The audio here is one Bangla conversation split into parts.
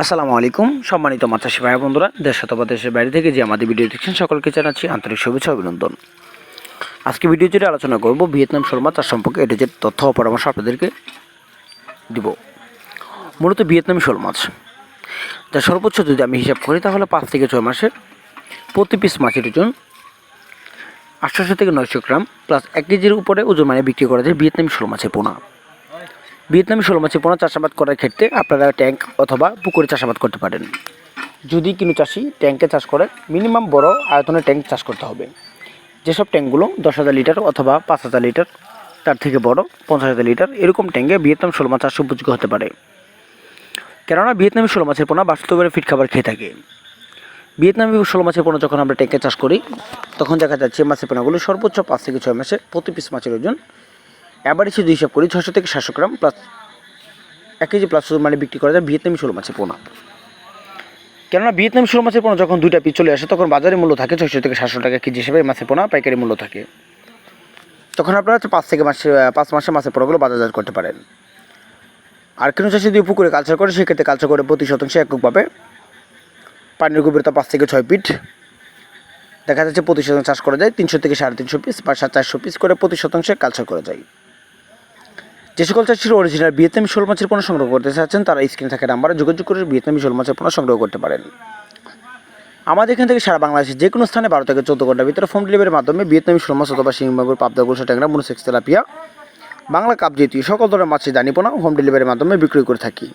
আসসালামু আলাইকুম, সম্মানিত মাতাসী ভাই বন্ধুরা, দেশ অথবা দেশের বাইরে থেকে যে আমাদের ভিডিও দেখছেন, সকলকে জানাচ্ছি আন্তরিক শুভেচ্ছা অভিনন্দন। আজকে ভিডিও জুড়ে আলোচনা করব ভিয়েতনাম শর্মা, তার সম্পর্কে এটা যে তথ্য ও পরামর্শ আপনাদেরকে দিব। মূলত ভিয়েতনামি শোল মাছ। যা সর্বোচ্চ যদি আমি হিসাব করি, তাহলে পাঁচ থেকে ছয় মাসে প্রতি পিস মাছের ওজন আটশোশো থেকে নয়শো গ্রাম প্লাস এক কেজির উপরে ওজন মানে বিক্রি করা যায় ভিয়েতনামি শোল মাছের পোনা। ভিয়েতনামি শোল মাছের পোনা চাষাবাদ করার ক্ষেত্রে আপনারা ট্যাঙ্ক অথবা পুকুরে চাষাবাদ করতে পারেন। যদি কোনো চাষি ট্যাঙ্কে চাষ করে, মিনিমাম বড় আয়তনের ট্যাঙ্ক চাষ করতে হবে। যেসব ট্যাঙ্কগুলো দশ হাজার লিটার অথবা পাঁচ হাজার লিটার, তার থেকে বড় পঞ্চাশ হাজার লিটার, এরকম ট্যাঙ্কে ভিয়েতনাম শোল মাছ চাষ উপযোগী হতে পারে। কেননা ভিয়েতনামি শোল মাছের পোনা বাস্তবের ফিট খাবার খেয়ে থাকে। ভিয়েতনামি শোল মাছের পোনা যখন আমরা ট্যাঙ্কে চাষ করি, তখন দেখা যাচ্ছে মাছের পোনাগুলো সর্বোচ্চ পাঁচ থেকে ছয় মাসে প্রতি পিস মাছের ওজন অ্যাভারেজ যদি হিসাব করি ছশো থেকে সাতশো গ্রাম প্লাস এক কেজি প্লাস মানে বিক্রি করা যায় ভিয়েতনামি শোল মাছের পোনা। কেননা ভিয়েতনামি শোল মাছের পোনা যখন দুইটা পিস চলে আসে, তখন বাজারে মূল্য থাকে ছয়শো থেকে সাতশো টাকা কেজি হিসেবে মাছের পোনা, পাইকারি মূল্য থাকে। তখন আপনারা হচ্ছে পাঁচ থেকে মাসে পাঁচ মাসে মাছের পোনাগুলো বাজারজাত করতে পারেন। আর কোনো চাষি যদি পুকুরে কালচার করে, সেক্ষেত্রে কালচার করে প্রতি শতাংশে এককভাবে। পানির গভীরতা পাঁচ থেকে ছয় ফিট দেখা যাচ্ছে প্রতি শতাংশ চাষ করা যায় তিনশো থেকে সাড়ে তিনশো পিস বা সাত চারশো পিস করে প্রতি শতাংশে কালচার করা যায়। যে সকল চাষির অরিজিনাল ভিয়েতনামি শোল মাছের পণ্য সংগ্রহ করতে চাচ্ছেন, তারা স্ক্রিনে থাকা নাম্বারে যোগাযোগ করে ভিয়েতনামি শোল মাছের পণ্য সংগ্রহ করতে পারেন। আমাদের এখান থেকে সারা বাংলাদেশে যে কোনো স্থানে বারো থেকে চোদ্দ ঘণ্টার ভিতরে হোম ডেলিভারির মাধ্যমে ভিয়েতনামি শোল মাছ অথবা সিংবাবুর পাবদা, গুলশা, ট্যাংরা, মনোসেক্স, তেলাপিয়া, বাংলা কাপ জাতীয় সকল ধরনের মাছের দানি পোনা হোম ডেলিভারির মাধ্যমে বিক্রি করে থাকি।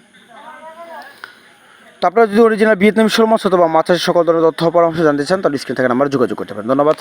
তো আপনারা যদি অরিজিনাল ভিয়েতনামি শোল মাছ অথবা মাছের সকল ধরনের তথ্য পরামর্শ জানতে চান, তাহলে স্ক্রিনে থাকা নাম্বারে যোগাযোগ করতে পারেন। ধন্যবাদ।